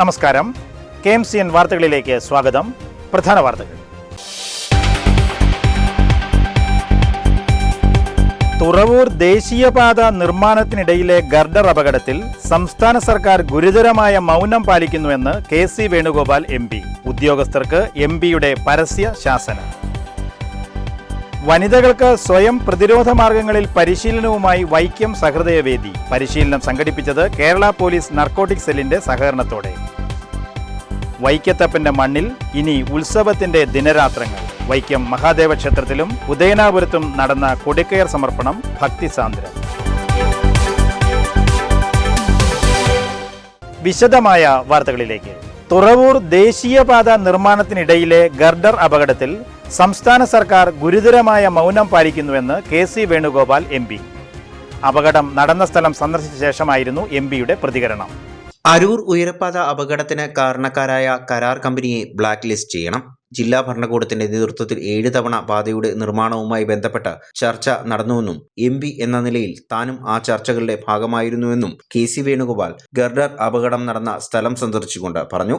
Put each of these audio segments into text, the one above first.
നമസ്കാരം. K M C N വാർത്തകളിലേക്ക് സ്വാഗതം. പ്രധാന വാർത്തകൾ. തുറവൂർ ദേശീയപാത നിർമ്മാണത്തിനിടയിലെ ഗർഡർ അപകടത്തിൽ സംസ്ഥാന സർക്കാർ ഗുരുതരമായ മൗനം പാലിക്കുന്നുവെന്ന് K C Venugopal M P. ഉദ്യോഗസ്ഥർക്ക് എം പിയുടെ പരസ്യ ശാസന. വനിതകൾക്ക് സ്വയം പ്രതിരോധ മാർഗങ്ങളിൽ പരിശീലനവുമായി വൈക്കം സഹൃദയവേദി. പരിശീലനം സംഘടിപ്പിച്ചത് കേരള പോലീസ് നർക്കോട്ടിക് സെല്ലിന്റെ സഹകരണത്തോടെ. വൈക്കത്തപ്പന്റെ മണ്ണിൽ ഇനി ഉത്സവത്തിന്റെ ദിനരാത്രങ്ങൾ. വൈക്കം മഹാദേവ ക്ഷേത്രത്തിലും ഉദയനാപുരത്തും നടന്ന കൊടിക്കയർ സമർപ്പണം ഭക്തിസാന്ദ്രം. വിശദമായ വാർത്തകളിലേക്ക്. തുറവൂർ ദേശീയപാത നിർമ്മാണത്തിനിടയിലെ ഗർഡർ അപകടത്തിൽ സംസ്ഥാന സർക്കാർ ഗുരുതരമായ മൗനം പാലിക്കുന്നുവെന്ന് K C Venugopal M P. അപകടം നടന്ന സ്ഥലം സന്ദർശിച്ച ശേഷമായിരുന്നു എം പിയുടെ പ്രതികരണം. അരൂർ ഉയരപ്പാത അപകടത്തിന് കാരണക്കാരായ കരാർ കമ്പനിയെ ബ്ലാക്ക് ലിസ്റ്റ് ചെയ്യണം. ജില്ലാ ഭരണകൂടത്തിന്റെ നേതൃത്വത്തിൽ ഏഴ് തവണ പാതയുടെ നിർമ്മാണവുമായി ബന്ധപ്പെട്ട ചർച്ച നടന്നുവെന്നും എം എന്ന നിലയിൽ താനും ആ ചർച്ചകളുടെ ഭാഗമായിരുന്നുവെന്നും കെ സി വേണുഗോപാൽ ഗർഡർ അപകടം നടന്ന സ്ഥലം സന്ദർശിച്ചുകൊണ്ട് പറഞ്ഞു.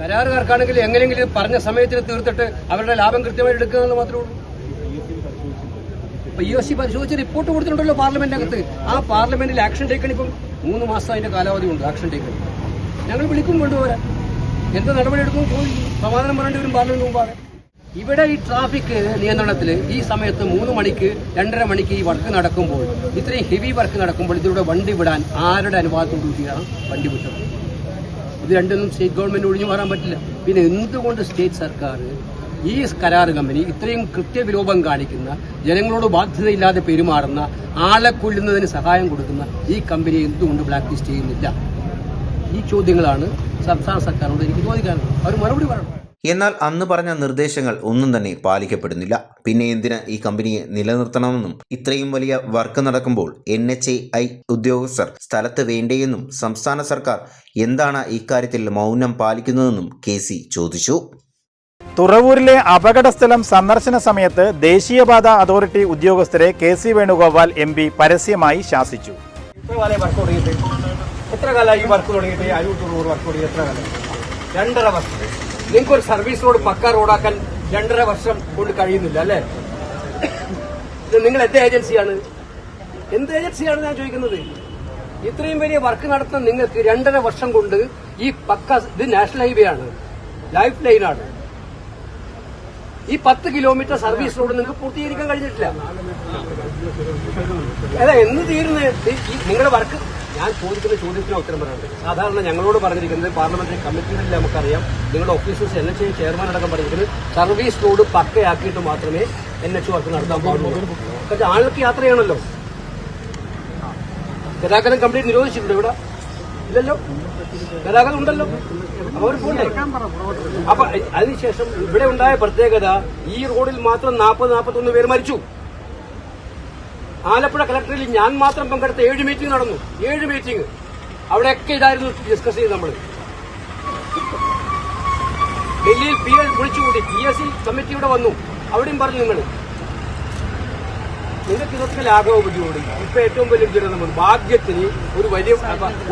കരാറുകാർക്കാണെങ്കിൽ എങ്ങനെയെങ്കിലും പറഞ്ഞ സമയത്തിന് തീർത്തിട്ട് അവരുടെ ലാഭം കൃത്യമായി എടുക്കുക എന്ന് മാത്രമേ ഉള്ളൂ. ഇ എസ് സി പരിശോധിച്ച് റിപ്പോർട്ട് കൊടുത്തിട്ടുണ്ടല്ലോ പാർലമെന്റിനകത്ത്. ആ പാർലമെന്റിൽ ആക്ഷൻ ടേക്കൺ ഇപ്പം മൂന്ന് മാസം അതിന്റെ കാലാവധി ഉണ്ട് ആക്ഷൻ ടേക്കൺ ഞങ്ങൾ വിളിക്കും കൊണ്ടുപോരാ എന്ത് നടപടി എടുക്കും ചോദിക്കും സമാധാനം പറയേണ്ടി വരും പാർലമെന്റ് മുമ്പാകെ. ഇവിടെ ഈ ട്രാഫിക് നിയന്ത്രണത്തിൽ ഈ സമയത്ത് മൂന്ന് മണിക്ക് രണ്ടര മണിക്ക് ഈ വർക്ക് നടക്കുമ്പോൾ ഇത്രയും ഹെവി വർക്ക് നടക്കുമ്പോൾ ഇതിലൂടെ വണ്ടി വിടാൻ ആരുടെ അനുവാദത്തോടുകൂടിയാണ് വണ്ടി വിട്ടത്? ഇത് രണ്ടൊന്നും സ്റ്റേറ്റ് ഗവൺമെന്റ് ഒഴിഞ്ഞു മാറാൻ പറ്റില്ല. പിന്നെ എന്തുകൊണ്ട് സ്റ്റേറ്റ് സർക്കാർ ഈ കരാർ കമ്പനി ഇത്രയും കൃത്യവിലോപം കാണിക്കുന്ന ജനങ്ങളോട് ബാധ്യതയില്ലാതെ പെരുമാറുന്ന ആളെ കൊല്ലുന്നതിന് സഹായം കൊടുക്കുന്ന ഈ കമ്പനി എന്തുകൊണ്ട് ബ്ലാക്ക് ലിസ്റ്റ് ചെയ്യുന്നില്ല? ഈ ചോദ്യങ്ങളാണ് സംസ്ഥാന സർക്കാരിനോട് എനിക്ക് ചോദിക്കാനുള്ളത് അവർ മറുപടി പറയണം. എന്നാൽ അന്ന് പറഞ്ഞ നിർദ്ദേശങ്ങൾ ഒന്നും തന്നെ പാലിക്കപ്പെടുന്നില്ല. പിന്നെ എന്തിന് ഈ കമ്പനിയെ നിലനിർത്തണമെന്നും ഇത്രയും വലിയ വർക്ക് നടക്കുമ്പോൾ എൻ എച്ച് ഐ ഉദ്യോഗസ്ഥർ സ്ഥലത്ത് വേണ്ടേയെന്നും സംസ്ഥാന സർക്കാർ എന്താണ് ഇക്കാര്യത്തിൽ മൗനം പാലിക്കുന്നതെന്നും കെ സി ചോദിച്ചു. തുറവൂരിലെ അപകടസ്ഥലം സന്ദർശന സമയത്ത് ദേശീയപാത അതോറിറ്റി ഉദ്യോഗസ്ഥരെ K C Venugopal M P പരസ്യമായി ശാസിച്ചു. എത്ര കാലമായി ഈ വർക്ക് തുടങ്ങിയിട്ട്? അരൂർ തൊണ്ണൂറ് വർക്ക് തുടങ്ങി എത്ര കാലം? രണ്ടര വർഷം. നിങ്ങൾക്ക് ഒരു സർവീസ് റോഡ് പക്ക റോഡാക്കാൻ രണ്ടര വർഷം കൊണ്ട് കഴിയുന്നില്ല അല്ലേ? നിങ്ങൾ എന്ത് ഏജൻസിയാണ്? എന്ത് ഏജൻസിയാണ് ഞാൻ ചോദിക്കുന്നത്? ഇത്രയും വലിയ വർക്ക് നടത്തുന്ന നിങ്ങൾക്ക് രണ്ടര വർഷം കൊണ്ട് ഈ പക്ക ഇത് നാഷണൽ ഹൈവേ ആണ് ലൈഫ് ലൈനാണ് ഈ പത്ത് കിലോമീറ്റർ സർവീസ് റോഡ് നിങ്ങൾക്ക് പൂർത്തീകരിക്കാൻ കഴിഞ്ഞിട്ടില്ല. അല്ല എന്ന് തീരുന്നത്? നിങ്ങളുടെ വർക്ക് ഞാൻ ചോദിക്കുന്ന ചോദ്യത്തിന് ഉത്തരം പറയുന്നത് സാധാരണ ഞങ്ങളോട് പറഞ്ഞിരിക്കുന്നത് പാർലമെന്ററി കമ്മിറ്റികളിൽ നമുക്കറിയാം നിങ്ങളുടെ ഓഫീസേഴ്സ് എൻ എച്ച് ചെയർമാൻ അടക്കം പറഞ്ഞിരിക്കുന്നത് സർവീസ് റോഡ് പക്കയാക്കിയിട്ട് മാത്രമേ എൻ എച്ച് വർക്ക് നടത്താൻ പാടുള്ളൂ. പക്ഷെ ആളുകൾക്ക് യാത്ര ചെയ്യണമല്ലോ ഗതാഗതം കംപ്ലീറ്റ് നിരോധിച്ചിട്ടുണ്ട് ഇവിടെ. ഇല്ലല്ലോ? ഗതാഗതം ഉണ്ടല്ലോ. അവർ അപ്പൊ അതിനുശേഷം ഇവിടെ ഉണ്ടായ പ്രത്യേകത ഈ റോഡിൽ മാത്രം നാൽപ്പത് നാൽപ്പത്തൊന്ന് പേര് മരിച്ചു. ആലപ്പുഴ കലക്ടറിൽ ഞാൻ മാത്രം പങ്കെടുത്ത ഏഴ് മീറ്റിംഗ് നടന്നു. ഏഴ് മീറ്റിംഗ്. അവിടെയൊക്കെ ഇതായിരുന്നു ഡിസ്കസ് ചെയ്ത് നമ്മൾ ഡൽഹിയിൽ പി എസ് വിളിച്ചുകൂടി പി എസ് സി കമ്മിറ്റി ഇവിടെ വന്നു. അവിടെയും പറഞ്ഞു നിങ്ങൾ നിങ്ങൾക്ക് ഇതൊക്കെ ലാഘവ ബുദ്ധിമുട്ട്. ഇപ്പൊ ഏറ്റവും വലിയ ദുരന്തം വന്നു. ഭാഗ്യത്തിന് ഒരു വലിയ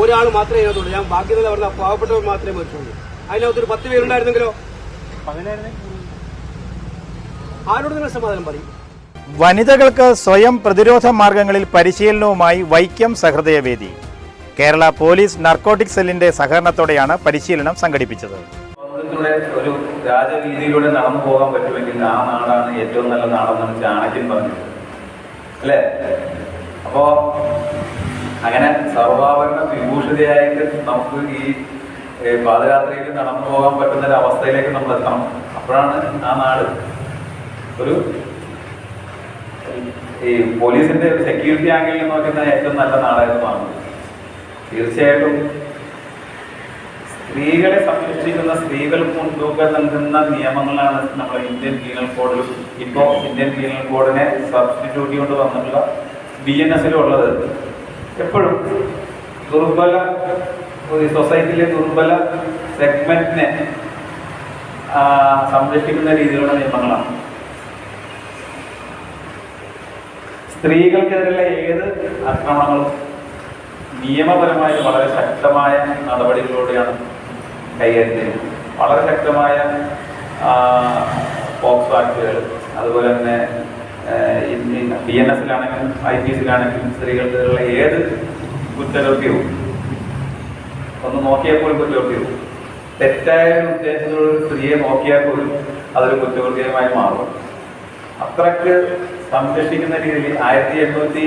ഒരാൾ മാത്രമേ ഇതിനകത്തുള്ളൂ. ഞാൻ ഭാഗ്യത പറഞ്ഞ പാവപ്പെട്ടവർ മാത്രമേ മരിച്ചുള്ളൂ. അതിനകത്ത് ഒരു പത്ത് പേരുണ്ടായിരുന്നെങ്കിലോ? ആരോട് നിങ്ങൾ സമാധാനം പറയും? വനിതകൾക്ക് സ്വയം പ്രതിരോധ മാർഗങ്ങളിൽ പരിശീലനവുമായി വൈക്കം സഹൃദയവേദി. കേരള പോലീസ് നർക്കോട്ടിക് സെല്ലിന്റെ സഹകരണത്തോടെയാണ് പരിശീലനം സംഘടിപ്പിച്ചത്. ഒരു രാജവീതിയിലൂടെ നടന്നു പോകാൻ പറ്റുമെങ്കിൽ ആ നാടാണ് ഏറ്റവും നല്ല നാടെന്നാണ് ചാണക്യൻ പറഞ്ഞത് അല്ലേ? അപ്പോ അങ്ങനെ സർവാഭരണ വിഭൂഷിതയായിട്ട് നമുക്ക് ഈ പാദയാത്രയിൽ നടന്നു പോകാൻ പറ്റുന്ന ഒരു അവസ്ഥയിലേക്ക് നമ്മൾ എത്തണം അപ്പോഴാണ് ആ നാട് ഒരു ഈ പോലീസിന്റെ സെക്യൂരിറ്റി ആംഗിൾ നോക്കുന്ന ഏറ്റവും നല്ല നാടകമാണ് തീർച്ചയായിട്ടും സ്ത്രീകളെ സംരക്ഷിക്കുന്ന സ്ത്രീകൾക്ക് മുൻതൂക്കം നൽകുന്ന നിയമങ്ങളാണ് നമ്മുടെ ഇന്ത്യൻ ക്രീനൽ കോഡിൽ ഇപ്പോൾ ഇന്ത്യൻ ക്രീനൽ കോഡിനെ സബ്സ്റ്റിറ്റ്യൂട്ട് കൊണ്ട് വന്നിട്ടുള്ള ബി എൻ എസിലുള്ളത് എപ്പോഴും ദുർബല സൊസൈറ്റിയിലെ ദുർബല സെഗ്മെന്റിനെ സംരക്ഷിക്കുന്ന രീതിയിലുള്ള നിയമങ്ങളാണ്. സ്ത്രീകൾക്കെതിരെയുള്ള ഏത് ആക്രമണങ്ങളും നിയമപരമായ വളരെ ശക്തമായ നടപടികളിലൂടെയാണ് കൈകാര്യം വളരെ ശക്തമായ പോക്സോ ആക്ടുകൾ അതുപോലെ തന്നെ ബി എൻ എസിലാണെങ്കിലും ഐ പി എസിലാണെങ്കിലും സ്ത്രീകൾക്കുള്ള ഏത് കുറ്റകൃത്യവും ഒന്ന് നോക്കിയാൽ പോലും കുറ്റകൃത്യവും. തെറ്റായ ഉദ്ദേശത്തിലുള്ള സ്ത്രീയെ നോക്കിയാൽ പോലും അതൊരു കുറ്റകൃത്യമായി മാറും. അത്രയ്ക്ക് സംരക്ഷിക്കുന്ന രീതിയിൽ ആയിരത്തി എണ്ണൂറ്റി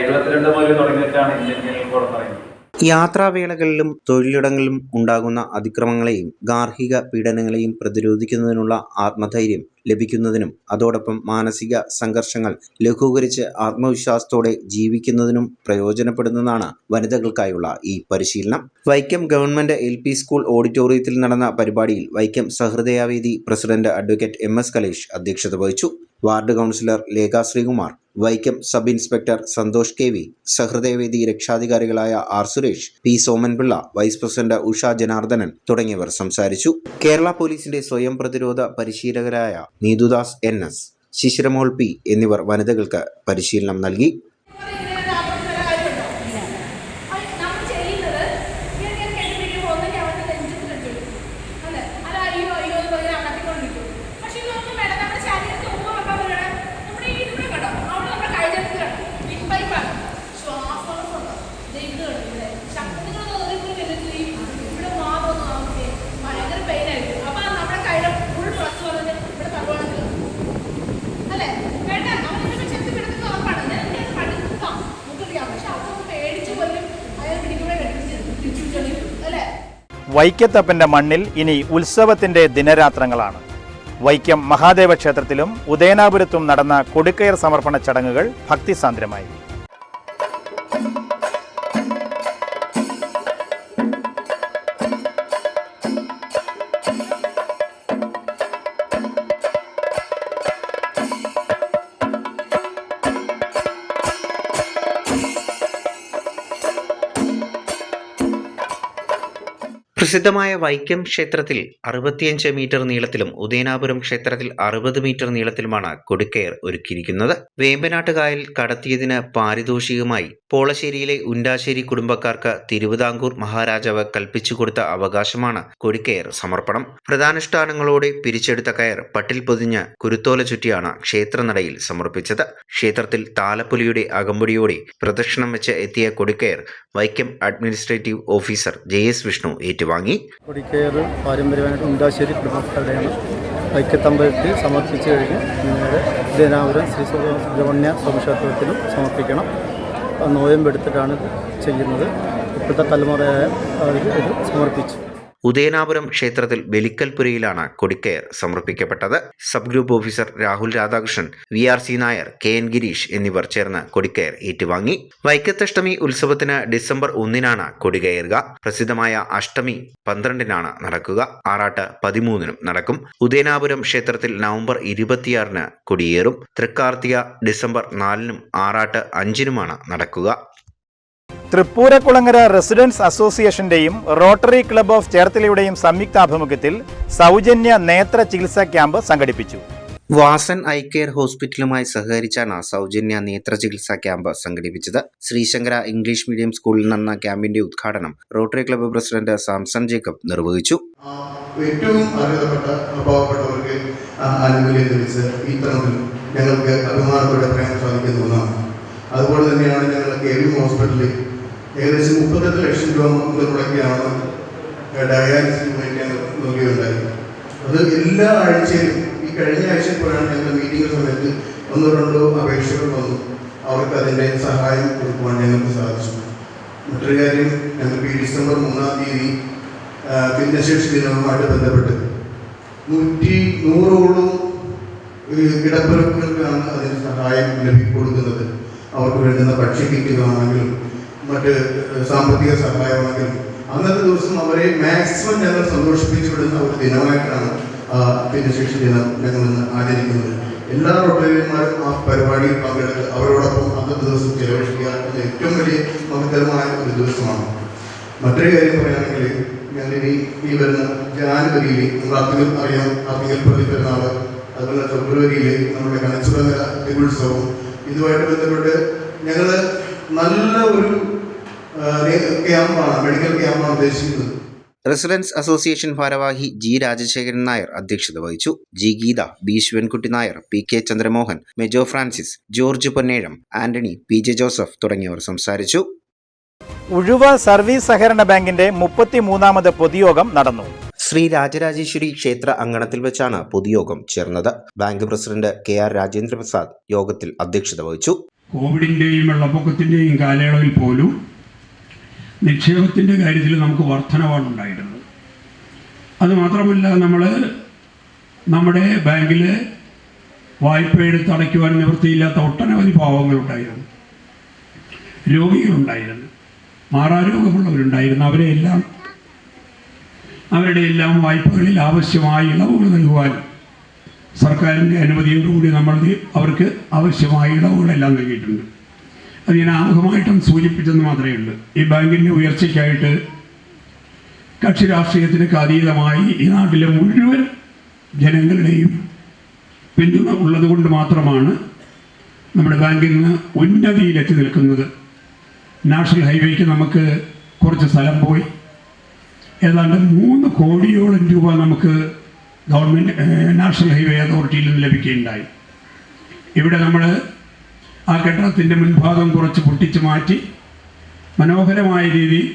എഴുപത്തിരണ്ട് മുതൽ തുടങ്ങിയിട്ടാണ് ഇന്ത്യൻ പീനൽ കോഡ് പറയുന്നത്. യാത്രാവേളകളിലും തൊഴിലിടങ്ങളിലും ഉണ്ടാകുന്ന അതിക്രമങ്ങളെയും ഗാർഹിക പീഡനങ്ങളെയും പ്രതിരോധിക്കുന്നതിനുള്ള ആത്മധൈര്യം ലഭിക്കുന്നതിനും അതോടൊപ്പം മാനസിക സംഘർഷങ്ങൾ ലഘൂകരിച്ച് ആത്മവിശ്വാസത്തോടെ ജീവിക്കുന്നതിനും പ്രയോജനപ്പെടുന്നതാണ് വനിതകൾക്കായുള്ള ഈ പരിശീലനം. Vaikom government L P school ഓഡിറ്റോറിയത്തിൽ നടന്ന പരിപാടിയിൽ Vaikom Sahrudayavedi president advocate M S Kalesh അധ്യക്ഷത വഹിച്ചു. Ward councillor Lekha Sreekumar Vaikom sub inspector Santhosh K V Sahrudayavedi രക്ഷാധികാരികളായ R Suresh P Somanpillai vice president Usha Janardhanan തുടങ്ങിയവർ സംസാരിച്ചു. കേരള പോലീസിന്റെ സ്വയം പ്രതിരോധ പരിശീലകരായ Neethudas N S Sisiramol P എന്നിവർ വനിതകൾക്ക് പരിശീലനം നൽകി നമ്മൾ ചെയ്യുന്നത് ഇങ്ങനെ കെട്ടിപ്പിടിക്കുമ്പോൾ ഒന്നെങ്കിൽ അവരുടെ നെഞ്ചത്തിലിട്ട് അല്ലേ അത് അയ്യോ അയ്യോ എന്ന് പറഞ്ഞ് അകത്തിക്കൊണ്ടിരിക്കും പക്ഷെ ഇതൊന്നും വേണ്ട നമ്മുടെ ശരീരത്തിൽ ഉപ്പ് വെക്കാൻ പറയണം നമ്മുടെ ഈ ഇവിടെ കണ്ടോ അവിടെ നമ്മുടെ കഴുകത്തിൽ കണ്ടോ ബിഗ് പൈപ്പാണ് ശ്വാസമുണ്ടോ ഇത് ഇത് കണ്ടോ ഇവിടെ ശക്തികൾ തോന്നിപ്പോൾ എന്നിട്ട് ഈ ഇവിടെ മാതൊന്നും നമുക്ക് ഭയങ്കര പെയിൻ ആയിരിക്കും അപ്പൊ നമ്മുടെ കൈയുടെ ഫുൾ പ്രസ് വന്നിട്ട് ഇവിടെ തറുവാണെങ്കിൽ അല്ലേ വേണ്ട അവനിങ്ങനെ ചെത്തി പിടുത്തുന്ന ഉറപ്പാണ് ഞാൻ എനിക്ക് പഠിക്കാം നമുക്കറിയാം പക്ഷെ അതൊന്ന് പേടിച്ച് പോലും അയാൾ പിടിക്കുമ്പോഴേ തിരിച്ചു അല്ലേ വൈക്കത്തപ്പന്റെ മണ്ണിൽ ഇനി ഉത്സവത്തിന്റെ ദിനരാത്രങ്ങളാണ്. വൈക്കം മഹാദേവ ക്ഷേത്രത്തിലും ഉദയനാപുരത്തും നടന്ന കൊടുക്കയർ സമർപ്പണ ചടങ്ങുകൾ ഭക്തിസാന്ദ്രമായി. പ്രസിദ്ധമായ വൈക്കം ക്ഷേത്രത്തിൽ അറുപത്തിയഞ്ച് മീറ്റർ നീളത്തിലും ഉദയനാപുരം ക്ഷേത്രത്തിൽ അറുപത് മീറ്റർ നീളത്തിലുമാണ് കൊടുക്കയർ ഒരുക്കിയിരിക്കുന്നത്. വേമ്പനാട്ടുകായൽ കടത്തിയതിന് പാരിതോഷികമായി പോളശ്ശേരിയിലെ ഉണ്ടാശ്ശേരി കുടുംബക്കാർക്ക് തിരുവിതാംകൂർ മഹാരാജാവ് കൽപ്പിച്ചു കൊടുത്ത അവകാശമാണ് കൊടിക്കയർ സമർപ്പണം. പ്രധാനുഷ്ഠാനങ്ങളോടെ പിരിച്ചെടുത്ത കയർ പട്ടിൽ പൊതിഞ്ഞ് കുരുത്തോല ചുറ്റിയാണ് ക്ഷേത്രനടയിൽ സമർപ്പിച്ചത്. ക്ഷേത്രത്തിൽ താലപ്പൊലിയുടെ അകമ്പടിയോടെ പ്രദക്ഷിണം വെച്ച് എത്തിയ കൊടിക്കയർ Vaikom administrative officer J S Vishnu ഏറ്റുവാങ്ങി കൊടിക്കയർ പാരമ്പര്യമായിട്ട് ഉണ്ടാശ്ശേരി കുടുംബക്കാരുടെയാണ് വൈക്കത്തമ്പലത്തിൽ സമർപ്പിച്ചു കഴിഞ്ഞ് പിന്നീട് ദിനാപുരം ശ്രീ സുബ്രഹ്മണ്യ സ്വാമിക്ഷേത്രത്തിലും സമർപ്പിക്കണം. നോയമ്പെടുത്തിട്ടാണ് ചെയ്യുന്നത്. ഇപ്പോഴത്തെ തലമുറയായ അവർ ഇത് സമർപ്പിച്ചു. ഉദയനാപുരം ക്ഷേത്രത്തിൽ ബലിക്കൽപുരയിലാണ് കൊടിക്കയർ സമർപ്പിക്കപ്പെട്ടത്. Sub group officer Rahul Radhakrishnan V R C Nair K N Gireesh എന്നിവർ ചേർന്ന് കൊടിക്കയർ ഏറ്റുവാങ്ങി. വൈക്കത്തഷ്ടമി ഉത്സവത്തിന് ഡിസംബർ ഒന്നിനാണ് കൊടികയറുക. പ്രസിദ്ധമായ അഷ്ടമി പന്ത്രണ്ടിനാണ് നടക്കുക. ആറാട്ട് പതിമൂന്നിനും നടക്കും. ഉദയനാപുരം ക്ഷേത്രത്തിൽ നവംബർ ഇരുപത്തിയാറിന് കൊടിയേറും. തൃക്കാർത്തിക ഡിസംബർ നാലിനും ആറാട്ട് അഞ്ചിനുമാണ് നടക്കുക. തൃപ്പൂരക്കുളങ്ങര റെസിഡൻസ് അസോസിയേഷന്റെയും റോട്ടറി ക്ലബ് ഓഫ് ചേർത്തലയുടെയും സംയുക്താഭിമുഖ്യത്തിൽ സൗജന്യ നേത്ര ചികിത്സാ ക്യാമ്പ് സംഘടിപ്പിച്ചു. വാസൻ ഐ കെയർ ഹോസ്പിറ്റലുമായി സഹകരിച്ചാണ് സൗജന്യ നേത്ര ചികിത്സാ ക്യാമ്പ് സംഘടിപ്പിച്ചത്. ശ്രീശങ്കര ഇംഗ്ലീഷ് മീഡിയം സ്കൂളിൽ നടന്ന ക്യാമ്പിന്റെ ഉദ്ഘാടനം rotary club president Samson Jacob നിർവഹിച്ചു. ഏറ്റവും അർഹതപ്പെട്ട പാവപ്പെട്ടവർക്ക് ആ, ആനുകൂല്യം ലഭിച്ച് ഈ ഞങ്ങൾക്ക് അഭിമാനത്തോടെ പറയാൻ സാധിക്കുന്ന ഒന്നാണ്. അതുപോലെ തന്നെയാണ് ഞങ്ങൾ കെ വി ഹോസ്പിറ്റലിൽ ഏകദേശം മുപ്പത്തെട്ട് ലക്ഷം രൂപ ഡയാലിസിന് വേണ്ടി ഞങ്ങൾ നൽകുകയുണ്ടായി അത് എല്ലാ ആഴ്ചയിലും ഈ കഴിഞ്ഞ ആഴ്ച പോലാണ് ഞങ്ങൾ മീറ്റിംഗ് സമയത്ത് ഒന്നോ രണ്ടോ അപേക്ഷകൾ വന്നു. അവർക്ക് അതിന്റെ സഹായം കൊടുക്കുവാൻ ഞങ്ങൾക്ക് സാധിച്ചു. മറ്റൊരു കാര്യം ഞങ്ങൾക്ക് ഈ ഡിസംബർ മൂന്നാം തീയതി ഭിന്നശേഷി ദിനവുമായിട്ട് ബന്ധപ്പെട്ട് നൂറ്റി നൂറോളം കിടപ്പിറപ്പുകൾക്കാണ് അതിന് സഹായം ലഭിക്കൊടുക്കുന്നത്. അവർക്ക് വേണ്ടുന്ന ഭക്ഷ്യക്കിറ്റുകളാണെങ്കിലും മറ്റ് സാമ്പത്തിക സഹായമാണെങ്കിലും അന്നത്തെ ദിവസം അവരെ മാക്സിമം ഞങ്ങൾ സന്തോഷിപ്പിച്ചു വിടുന്ന ഒരു ദിനമായിട്ടാണ് ഭിന്നശേഷി ദിനം ഞങ്ങൾ ഇന്ന് ആചരിക്കുന്നത്. എല്ലാ റോട്ടേറിയന്മാരും ആ പരിപാടിയിൽ പങ്കെടുത്ത് അവരോടൊപ്പം അന്നത്തെ ദിവസം ചെലവഴിക്കുക എന്ന ഏറ്റവും വലിയ മഹത്തരമായ ഒരു ദിവസമാണ്. മറ്റൊരു കാര്യം പറയുകയാണെങ്കിൽ ഇനി ഈ വരുന്ന ജാനുവരിയിൽ നമ്മൾ അധികം അറിയാം അധികം പ്രതി പെരുന്നാൾ അതുപോലെ ഫെബ്രുവരിയിൽ നമ്മുടെ കണിച്ചുറങ്ങര തിരുത്സവം ഇതുമായിട്ട് ബന്ധപ്പെട്ട് ഞങ്ങൾ നല്ല ഒരു ക്യാമ്പാണ് മെഡിക്കൽ ക്യാമ്പാണ് ഉദ്ദേശിക്കുന്നത്. റെസിഡൻസ് അസോസിയേഷൻ ഭാരവാഹി ജി രാജശേഖരൻ നായർ അധ്യക്ഷത വഹിച്ചു. G Geetha B Sivankutty Nair P K Chandramohan Mejo Francis George Ponnezham Antony P J Joseph തുടങ്ങിയവർ സംസാരിച്ചു. ഉഴുവ സർവീസ് സഹകരണ ബാങ്കിന്റെ മുപ്പത്തിമൂന്നാമത് പൊതുയോഗം നടന്നു. ശ്രീ രാജരാജേശ്വരി ക്ഷേത്ര അങ്കണത്തിൽ വെച്ചാണ് പൊതുയോഗം ചേർന്നത്. Bank president K R Rajendra Prasad യോഗത്തിൽ അധ്യക്ഷത വഹിച്ചു. കോവിഡിന്റെയും വെള്ളപ്പൊക്കത്തിന്റെയും കാലയളവിൽ പോലും നിക്ഷേപത്തിന്റെ കാര്യത്തിൽ നമുക്ക് വർധനവാണ് ഉണ്ടായിരുന്നത് അതുമാത്രമല്ല നമ്മൾ നമ്മുടെ ബാങ്കിൽ വായ്പ എടുത്ത് അടയ്ക്കുവാൻ നിവൃത്തിയില്ലാത്ത ഒട്ടനവധി പാവങ്ങളുണ്ടായിരുന്നു രോഗികളുണ്ടായിരുന്നു. മാറാരോഗമുള്ളവരുണ്ടായിരുന്നു. അവരെ എല്ലാം അവരുടെ എല്ലാം വായ്പകളിൽ ആവശ്യമായ ഇളവുകൾ നൽകുവാൻ സർക്കാരിന്റെ അനുമതിയോടുകൂടി നമ്മൾ അവർക്ക് ആവശ്യമായ ഇളവുകളെല്ലാം നൽകിയിട്ടുണ്ട്. അത് ഞാൻ ആമുഖമായിട്ടും സൂചിപ്പിച്ചെന്ന് മാത്രമേ ഉള്ളൂ. ഈ ബാങ്കിന്റെ ഉയർച്ചയ്ക്കായിട്ട് കക്ഷി രാഷ്ട്രീയത്തിനൊക്കെ അതീതമായി ഈ നാട്ടിലെ മുഴുവൻ ജനങ്ങളുടെയും പിന്തുണ ഉള്ളത് കൊണ്ട് മാത്രമാണ് നമ്മുടെ ബാങ്കിൽ നിന്ന് ഉന്നതിയിലെത്തി നിൽക്കുന്നത്. നാഷണൽ ഹൈവേക്ക് നമുക്ക് കുറച്ച് സ്ഥലം പോയി. ഏതാണ്ട് മൂന്ന് കോടിയോളം രൂപ നമുക്ക് ഗവൺമെന്റ് നാഷണൽ ഹൈവേ അതോറിറ്റിയിൽ നിന്ന് ലഭിക്കുകയുണ്ടായി. ഇവിടെ നമ്മൾ ആ കെട്ടിടത്തിന്റെ മുൻഭാഗം കുറച്ച് പൊട്ടിച്ച് മാറ്റി മനോഹരമായ രീതിയിൽ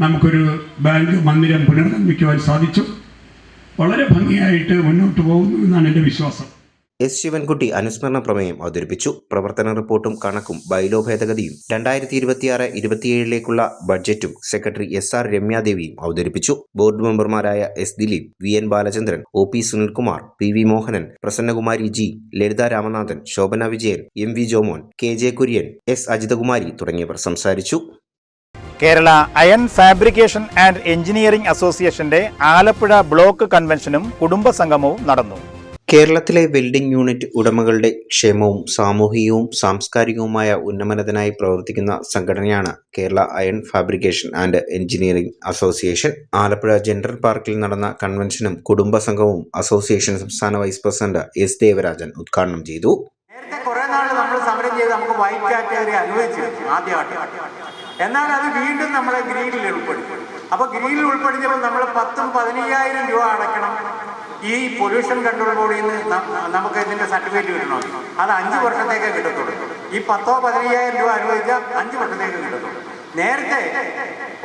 നമുക്കൊരു ബാങ്ക് മന്ദിരം പുനർനിർമ്മിക്കുവാൻ സാധിച്ചു. വളരെ ഭംഗിയായിട്ട് മുന്നോട്ട് പോകുന്നു എന്നാണ് എന്റെ വിശ്വാസം. എസ് ശിവൻകുട്ടി അനുസ്മരണ പ്രമേയം അവതരിപ്പിച്ചു. പ്രവർത്തന റിപ്പോർട്ടും കണക്കും ബൈലോ ഭേദഗതിയും. രണ്ടായിരത്തി ഇരുപത്തിയാറ് ഇരുപത്തിയേഴിലേക്കുള്ള ബഡ്ജറ്റും സെക്രട്ടറി എസ് ആർ രമ്യാദേവിയും അവതരിപ്പിച്ചു. ബോർഡ് മെമ്പർമാരായ S Dileep V N Balachandran O P Sunilkumar P V Mohanan Prasannakumari G Lalitha Ramanathan Shobhana Vijayan M V Jomon K J Kurian S Ajithakumari തുടങ്ങിയവർ സംസാരിച്ചു. Kerala iron fabrication and engineering അസോസിയേഷന്റെ Alappuzha block കൺവെൻഷനും കുടുംബസംഗമവും നടന്നു. കേരളത്തിലെ welding unit ഉടമകളുടെ ക്ഷേമവും സാമൂഹികവും സാംസ്കാരികവുമായ ഉന്നമനത്തിനായി പ്രവർത്തിക്കുന്ന സംഘടനയാണ് Kerala iron fabrication and engineering association. Alappuzha general പാർക്കിൽ നടന്ന കൺവെൻഷനും കുടുംബ കുടുംബസംഘവും അസോസിയേഷൻ സംസ്ഥാന വൈസ് പ്രസിഡന്റ് എസ് ദേവരാജൻ ഉദ്ഘാടനം ചെയ്തു. നേരത്തെ നമ്മൾ സമരം നമുക്ക് അനുവദിച്ചു എന്നാൽ അത് വീണ്ടും നമ്മളെ ഗ്രീനിൽ ഉൾപ്പെടുത്തി. അപ്പൊ ഗ്രീനിൽ ഉൾപ്പെടുത്തിയപ്പോൾ നമ്മൾ പത്തും പതിനയ്യായിരം രൂപ അടയ്ക്കണം. ഈ പൊല്യൂഷൻ കൺട്രോൾ ബോർഡിൽ നിന്ന് നമുക്ക് ഇതിന്റെ സർട്ടിഫിക്കറ്റ് കിട്ടണം? അത് അഞ്ച് വർഷത്തേക്കേ കിട്ടത്തുള്ളൂ. ഈ പത്തോ പതിനയ്യായിരം രൂപ അനുവദിച്ചാൽ അഞ്ച് വർഷത്തേക്ക് കിട്ടത്തുള്ളൂ. നേരത്തെ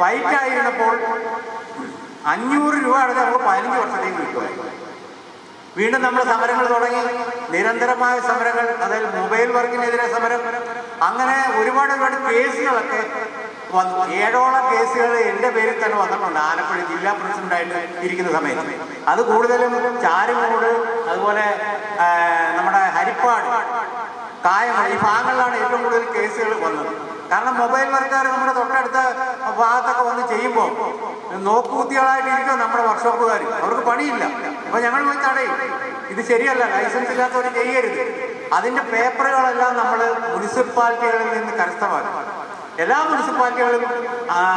വൈറ്റ് ആയിരുന്നപ്പോൾ അഞ്ഞൂറ് രൂപ അടച്ചാൽ നമുക്ക് പതിനഞ്ച് വർഷത്തേക്ക് കിട്ടുമായിരുന്നു വീണ്ടും നമ്മൾ സമരങ്ങൾ തുടങ്ങി. നിരന്തരമായ സമരങ്ങൾ അതായത് മൊബൈൽ വർക്കിനെതിരെ സമരം. അങ്ങനെ ഒരുപാട് ഒരുപാട് കേസുകളൊക്കെ ഏഴോളം കേസുകൾ എന്റെ പേരിൽ തന്നെ വന്നിട്ടുണ്ട്. ആലപ്പുഴ ജില്ലാ പ്രസിഡന്റായിട്ട് ഇരിക്കുന്ന സമയത്ത്. അത് കൂടുതലും ചാരുമൂട് അതുപോലെ നമ്മുടെ ഹരിപ്പാട് കായമാണ് ഈ ഭാഗങ്ങളിലാണ് ഏറ്റവും കൂടുതൽ കേസുകൾ വന്നത്. കാരണം മൊബൈൽ വർക്കാർ നമ്മുടെ തൊട്ടടുത്ത ഭാഗത്തൊക്കെ വന്ന് ചെയ്യുമ്പോൾ നോക്കുകുത്തികളായിട്ട് ഇരിക്കും നമ്മുടെ വർക്ക്ഷോപ്പുകാർ അവർക്ക് പണിയില്ല. അപ്പൊ ഞങ്ങൾ പോയി തടയും. ഇത് ശരിയല്ല ലൈസൻസ് ഇല്ലാത്തവർ ചെയ്യരുത്. അതിന്റെ പേപ്പറുകളെല്ലാം നമ്മൾ മുനിസിപ്പാലിറ്റികളിൽ നിന്ന് കരസ്ഥമാക്കും. എല്ലാ മുനിസിപ്പാലിറ്റികളും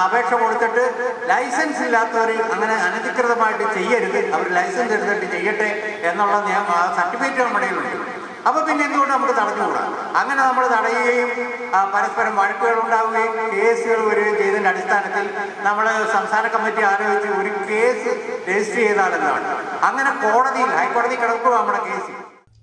അപേക്ഷ കൊടുത്തിട്ട് ലൈസൻസ് ഇല്ലാത്തവർ അങ്ങനെ അനധികൃതമായിട്ട് ചെയ്യരുത്. അവർ ലൈസൻസ് എടുത്തിട്ട് ചെയ്യട്ടെ എന്നുള്ള നിയമം സർട്ടിഫിക്കറ്റ് നമ്മുടെ ഉണ്ട് അപ്പൊ പിന്നെ എന്തുകൊണ്ട് നമുക്ക് തടഞ്ഞുകൂടാ? അങ്ങനെ നമ്മൾ തടയുകയും പരസ്പരം വഴക്കുകൾ ഉണ്ടാവുകയും കേസുകൾ വരികയും ചെയ്തതിന്റെ അടിസ്ഥാനത്തിൽ നമ്മൾ സംസ്ഥാന കമ്മിറ്റി ആലോചിച്ച് ഒരു കേസ് രജിസ്റ്റർ ചെയ്താലെന്നാണ് അങ്ങനെ കോടതിയിൽ ഹൈക്കോടതി കിടക്കുക നമ്മുടെ കേസ്.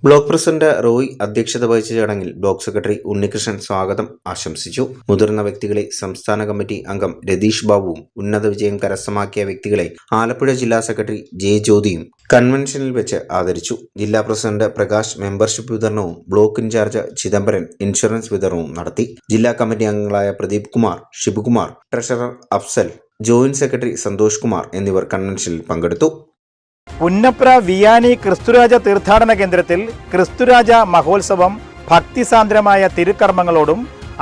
ബ്ലോക്ക് പ്രസിഡന്റ് റോയ് അധ്യക്ഷത വഹിച്ച ചടങ്ങിൽ ബ്ലോക്ക് സെക്രട്ടറി ഉണ്ണികൃഷ്ണൻ സ്വാഗതം ആശംസിച്ചു. മുതിർന്ന വ്യക്തികളെ സംസ്ഥാന കമ്മിറ്റി അംഗം രതീഷ് ബാബുവും ഉന്നത വിജയം കരസ്ഥമാക്കിയ വ്യക്തികളെ ആലപ്പുഴ ജില്ലാ സെക്രട്ടറി ജെ ജ്യോതിയും കൺവെൻഷനിൽ വെച്ച് ആദരിച്ചു. ജില്ലാ പ്രസിഡന്റ് പ്രകാശ് മെമ്പർഷിപ്പ് വിതരണവും ബ്ലോക്ക് ഇൻചാർജ് ചിദംബരൻ ഇൻഷുറൻസ് വിതരണവും നടത്തി. ജില്ലാ കമ്മിറ്റി അംഗങ്ങളായ Pradeep Kumar Shibukumar treasurer Afsal joint secretary Santhosh Kumar എന്നിവർ കൺവെൻഷനിൽ പങ്കെടുത്തു. പുന്നപ്ര വിയാനി ക്രിസ്തുരാജ തീർത്ഥാടന കേന്ദ്രത്തിൽ ക്രിസ്തുരാജ മഹോത്സവം ഭക്തിസാന്ദ്രമായ തിരുക്കർമ്മങ്ങളോടും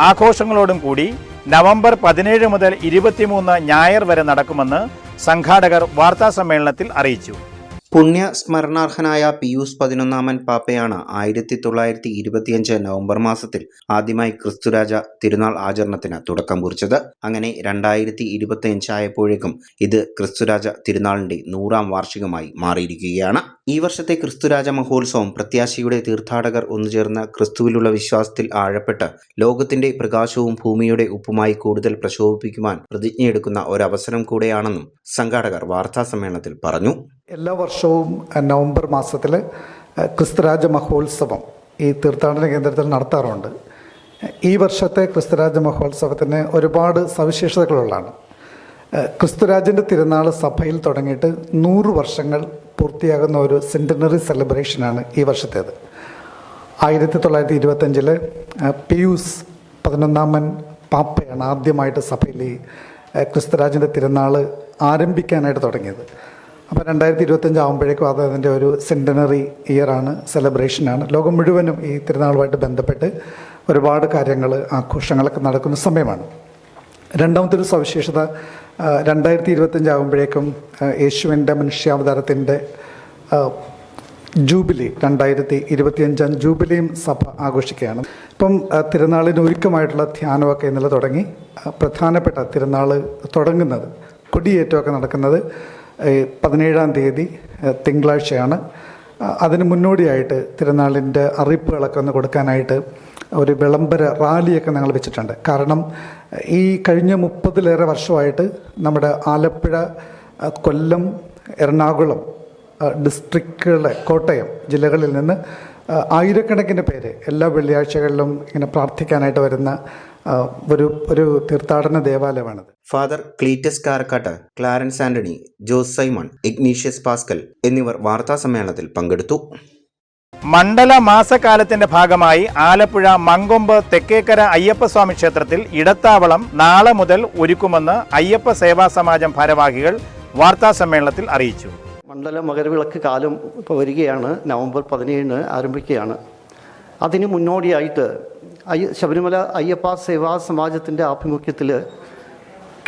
ആഘോഷങ്ങളോടും കൂടി നവംബർ പതിനേഴ് മുതൽ ഇരുപത്തിമൂന്ന് ഞായർ വരെ നടക്കുമെന്ന് സംഘാടകർ വാർത്താസമ്മേളനത്തിൽ അറിയിച്ചു. പുണ്യ സ്മരണാർഹനായ പിയൂസ് പതിനൊന്നാമൻ പാപ്പയാണ് ആയിരത്തി തൊള്ളായിരത്തി ഇരുപത്തിയഞ്ച് നവംബർ മാസത്തിൽ ആദ്യമായി ക്രിസ്തുരാജ തിരുനാൾ ആചരണത്തിന് തുടക്കം കുറിച്ചത്. അങ്ങനെ രണ്ടായിരത്തി ഇരുപത്തിയഞ്ചായപ്പോഴേക്കും ഇത് ക്രിസ്തുരാജ തിരുനാളിന്റെ നൂറാം വാർഷികമായി മാറിയിരിക്കുകയാണ്. ഈ വർഷത്തെ ക്രിസ്തുരാജ മഹോത്സവം പ്രത്യാശയുടെ തീർത്ഥാടകർ ഒന്നുചേർന്ന ക്രിസ്തുവിലുള്ള വിശ്വാസത്തിൽ ആഴപ്പെട്ട് ലോകത്തിന്റെ പ്രകാശവും ഭൂമിയുടെ ഉപ്പുമായി കൂടുതൽ പ്രശോഭിപ്പിക്കുവാൻ പ്രതിജ്ഞയെടുക്കുന്ന ഒരവസരം കൂടെയാണെന്നും സംഘാടകർ വാർത്താ സമ്മേളനത്തിൽ പറഞ്ഞു. എല്ലാ വർഷവും നവംബർ മാസത്തിൽ ക്രിസ്തുരാജ മഹോത്സവം ഈ തീർത്ഥാടന കേന്ദ്രത്തിൽ നടത്താറുണ്ട്. ഈ വർഷത്തെ ക്രിസ്തുരാജ മഹോത്സവത്തിന് ഒരുപാട് സവിശേഷതകളുള്ളതാണ്. ക്രിസ്തുരാജന്റെ തിരുനാൾ സഭയിൽ തുടങ്ങിയിട്ട് നൂറ് വർഷങ്ങൾ പൂർത്തിയാകുന്ന ഒരു സെന്റിനറി സെലിബ്രേഷനാണ് ഈ വർഷത്തേത്. ആയിരത്തി തൊള്ളായിരത്തി ഇരുപത്തഞ്ചിൽ പിയൂസ് പതിനൊന്നാമൻ പാപ്പയാണ് ആദ്യമായിട്ട് സഭയിൽ ഈ ക്രിസ്തുരാജിന്റെ തിരുനാൾ ആരംഭിക്കാനായിട്ട് തുടങ്ങിയത്. അപ്പോൾ രണ്ടായിരത്തി ഇരുപത്തഞ്ച് ആകുമ്പോഴേക്കും അത് അതിന്റെ ഒരു സെന്റനറി ഇയറാണ് സെലിബ്രേഷനാണ് ലോകം മുഴുവനും ഈ തിരുനാളുമായിട്ട് ബന്ധപ്പെട്ട് ഒരുപാട് കാര്യങ്ങൾ ആഘോഷങ്ങളൊക്കെ നടക്കുന്ന സമയമാണ്. രണ്ടാമത്തെ ഒരു സവിശേഷത രണ്ടായിരത്തി ഇരുപത്തഞ്ച് ആകുമ്പോഴേക്കും യേശുവിന്റെ മനുഷ്യാവതാരത്തിന്റെ ജൂബിലി രണ്ടായിരത്തി ഇരുപത്തിയഞ്ചാം ജൂബിലിയും സഭ ആഘോഷിക്കുകയാണ്. ഇപ്പം തിരുനാളിന് ഒരുക്കമായിട്ടുള്ള ധ്യാനമൊക്കെ ഇന്നലെ തുടങ്ങി. പ്രധാനപ്പെട്ട തിരുനാൾ തുടങ്ങുന്നത് കൊടിയേറ്റമൊക്കെ നടക്കുന്നത് പതിനേഴാം തീയതി തിങ്കളാഴ്ചയാണ്. അതിന് മുന്നോടിയായിട്ട് തിരുനാളിന്റെ അറിയിപ്പുകളൊക്കെ ഒന്ന് കൊടുക്കാനായിട്ട് ഒരു വിളംബര റാലിയൊക്കെ ഞങ്ങൾ വെച്ചിട്ടുണ്ട്. കാരണം ഈ കഴിഞ്ഞ മുപ്പതിലേറെ വർഷമായിട്ട് നമ്മുടെ ആലപ്പുഴ കൊല്ലം എറണാകുളം ഡിസ്ട്രിക്റ്റുകളെ കോട്ടയം ജില്ലകളിൽ നിന്ന് ആയിരക്കണക്കിന് പേര് എല്ലാ വെള്ളിയാഴ്ചകളിലും ഇങ്ങനെ പ്രാർത്ഥിക്കാനായിട്ട് വരുന്ന ഒരു ഒരു തീർത്ഥാടന ദേവാലയമാണത്. ഫാദർ ക്ലീറ്റസ് കാരക്കാട്ട് ക്ലാരൻസ് ആന്റണി ജോസ് സൈമൺ ഇഗ്നീഷ്യസ് പാസ്കൽ എന്നിവർ വാർത്താ സമ്മേളനത്തിൽ പങ്കെടുത്തു. മണ്ഡല മാസകാലത്തിന്റെ ഭാഗമായി ആലപ്പുഴ മങ്കൊമ്പ് തെക്കേക്കര അയ്യപ്പസ്വാമി ക്ഷേത്രത്തിൽ ഇടത്താവളം നാളെ മുതൽ ഒരുക്കുമെന്ന് അയ്യപ്പ സേവാ സമാജം ഭാരവാഹികൾ വാർത്താ സമ്മേളനത്തിൽ അറിയിച്ചു. മണ്ഡല മകരവിളക്ക് കാലം ഇപ്പോൾ വരികയാണ്. നവംബർ പതിനേഴിന് ആരംഭിക്കുകയാണ്. അതിന് മുന്നോടിയായിട്ട് അയ്യ ശബരിമല അയ്യപ്പ സേവാ സമാജത്തിന്റെ ആഭിമുഖ്യത്തിൽ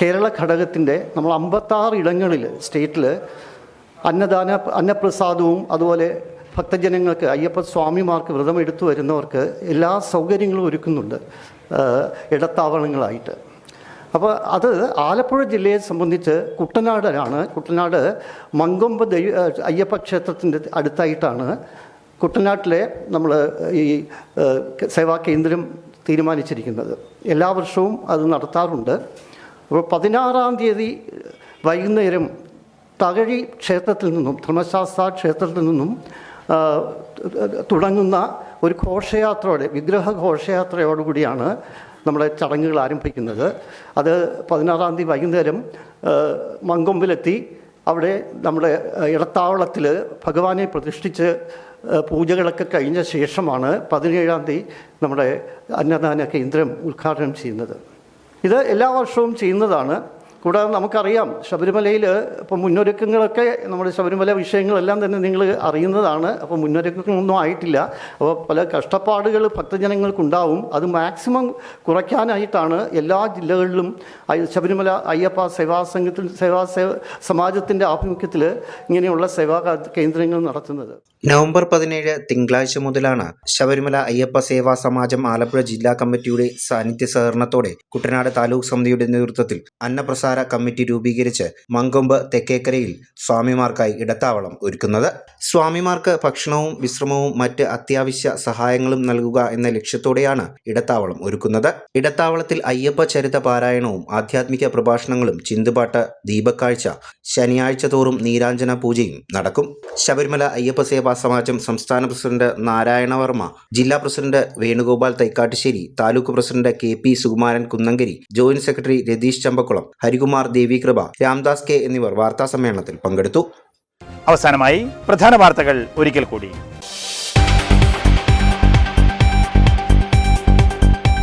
കേരള ഘടകത്തിന്റെ നമ്മൾ അമ്പത്താറ് ഇടങ്ങളിൽ സ്റ്റേറ്റിൽ അന്നദാന അന്നപ്രസാദവും അതുപോലെ ഭക്തജനങ്ങൾക്ക് അയ്യപ്പ സ്വാമിമാർക്ക് വ്രതം എടുത്തു വരുന്നവർക്ക് എല്ലാ സൗകര്യങ്ങളും ഒരുക്കുന്നുണ്ട് ഇടത്താവളങ്ങളായിട്ട്. അപ്പോൾ അത് ആലപ്പുഴ ജില്ലയെ സംബന്ധിച്ച് കുട്ടനാടാണ്. കുട്ടനാട് മങ്കൊമ്പ് ദൈവ അയ്യപ്പ ക്ഷേത്രത്തിന്റെ അടുത്തായിട്ടാണ്. കുട്ടനാട്ടിലെ നമ്മൾ ഈ സേവാ കേന്ദ്രം തീരുമാനിച്ചിരിക്കുന്നത്. എല്ലാ വർഷവും അത് നടത്താറുണ്ട്. അപ്പോൾ പതിനാറാം തീയതി വൈകുന്നേരം തകഴി ക്ഷേത്രത്തിൽ നിന്നും ധർമ്മശാസ്ത്ര ക്ഷേത്രത്തിൽ നിന്നും തുടങ്ങുന്ന ഒരു ഘോഷയാത്രയോടെ വിഗ്രഹ ഘോഷയാത്രയോടുകൂടിയാണ് നമ്മുടെ ചടങ്ങുകൾ ആരംഭിക്കുന്നത്. അത് പതിനാറാം തീയതി വൈകുന്നേരം മങ്കൊമ്പിലെത്തി. അവിടെ നമ്മുടെ ഇടത്താവളത്തിൽ ഭഗവാനെ പ്രതിഷ്ഠിച്ച് പൂജകളൊക്കെ കഴിഞ്ഞ ശേഷമാണ് പതിനേഴാം തീയതി നമ്മുടെ അന്നദാന കേന്ദ്രം ഉദ്ഘാടനം ചെയ്യുന്നത്. ഇത് എല്ലാ വർഷവും ചെയ്യുന്നതാണ്. കൂടാതെ നമുക്കറിയാം ശബരിമലയിൽ ഇപ്പോൾ മുന്നൊരുക്കങ്ങളൊക്കെ നമ്മുടെ ശബരിമല വിഷയങ്ങളെല്ലാം തന്നെ നിങ്ങൾ അറിയുന്നതാണ്. അപ്പോൾ മുന്നൊരുക്കങ്ങളൊന്നും ആയിട്ടില്ല. അപ്പോൾ പല കഷ്ടപ്പാടുകൾ ഭക്തജനങ്ങൾക്കുണ്ടാവും. അത് മാക്സിമം കുറയ്ക്കാനായിട്ടാണ് എല്ലാ ജില്ലകളിലും ശബരിമല അയ്യപ്പ സേവാ സംഘത്തിൽ സേവാ സമാജത്തിന്റെ ആഭിമുഖ്യത്തിൽ ഇങ്ങനെയുള്ള സേവാ കേന്ദ്രങ്ങൾ നടത്തുന്നത്. നവംബർ പതിനേഴ് തിങ്കളാഴ്ച മുതലാണ് ശബരിമല അയ്യപ്പ സേവാ സമാജം ആലപ്പുഴ ജില്ലാ കമ്മിറ്റിയുടെ സാന്നിധ്യ സഹകരണത്തോടെ കുട്ടനാട് താലൂക്ക് സമിതിയുടെ നേതൃത്വത്തിൽ അന്നപ്രസാര കമ്മിറ്റി രൂപീകരിച്ച് മങ്കൊമ്പ് തെക്കേക്കരയിൽ സ്വാമിമാർക്കായി ഇടത്താവളം ഒരുക്കുന്നത്. സ്വാമിമാർക്ക് ഭക്ഷണവും വിശ്രമവും മറ്റ് അത്യാവശ്യ സഹായങ്ങളും നൽകുക എന്ന ലക്ഷ്യത്തോടെയാണ് ഇടത്താവളം ഒരുക്കുന്നത്. ഇടത്താവളത്തിൽ അയ്യപ്പ ചരിത പാരായണവും ആധ്യാത്മിക പ്രഭാഷണങ്ങളും ചിന്തുപാട്ട് ദീപക്കാഴ്ച ശനിയാഴ്ച തോറും നീരാഞ്ജന പൂജയും നടക്കും. ശബരിമല അയ്യപ്പ സേവാ സമാജം സംസ്ഥാന പ്രസിഡന്റ് നാരായണവർമ്മ ജില്ലാ president Venugopal Thaikkattussery taluk president K P Sukumaran Kunnankari joint secretary Ratheesh Champakkulam Harikumar Devikripa Ramdas K എന്നിവർ വാർത്താ സമ്മേളനത്തിൽ പങ്കെടുത്തു. അവസാനമായി പ്രധാന വാർത്തകൾ ഒരിക്കൽ കൂടി.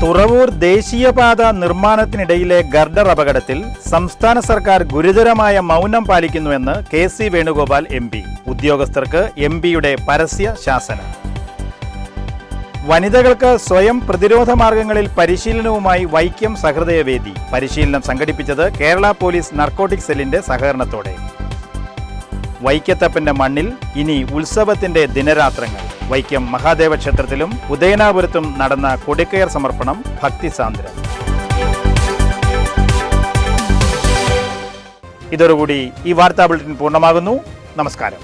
തുറവൂർ ദേശീയപാത നിർമ്മാണത്തിനിടയിലെ ഗർഡർ അപകടത്തിൽ സംസ്ഥാന സർക്കാർ ഗുരുതരമായ മൗനം പാലിക്കുന്നുവെന്ന് കെ സി വേണുഗോപാൽ എം ഉദ്യോഗസ്ഥർക്ക് എം പിയുടെ പരസ്യ ശാസനം. വനിതകൾക്ക് സ്വയം പ്രതിരോധ മാർഗങ്ങളിൽ പരിശീലനവുമായി വൈക്കം സഹൃദയവേദി പരിശീലനം സംഘടിപ്പിച്ചത് കേരള പോലീസ് നർക്കോട്ടിക് സെല്ലിന്റെ സഹകരണത്തോടെ. വൈക്കത്തപ്പന്റെ മണ്ണിൽ ഇനി ഉത്സവത്തിന്റെ ദിനരാത്രങ്ങൾ. വൈക്കം മഹാദേവ ക്ഷേത്രത്തിലും ഉദയനാപുരത്തും നടന്ന കൊടിക്കയർ സമർപ്പണം ഭക്തിസാന്ദ്രം ഇതോടുകൂടി ഈ വാർത്താ ബുള്ളറ്റിൻ പൂർണമാകുന്നു. നമസ്കാരം.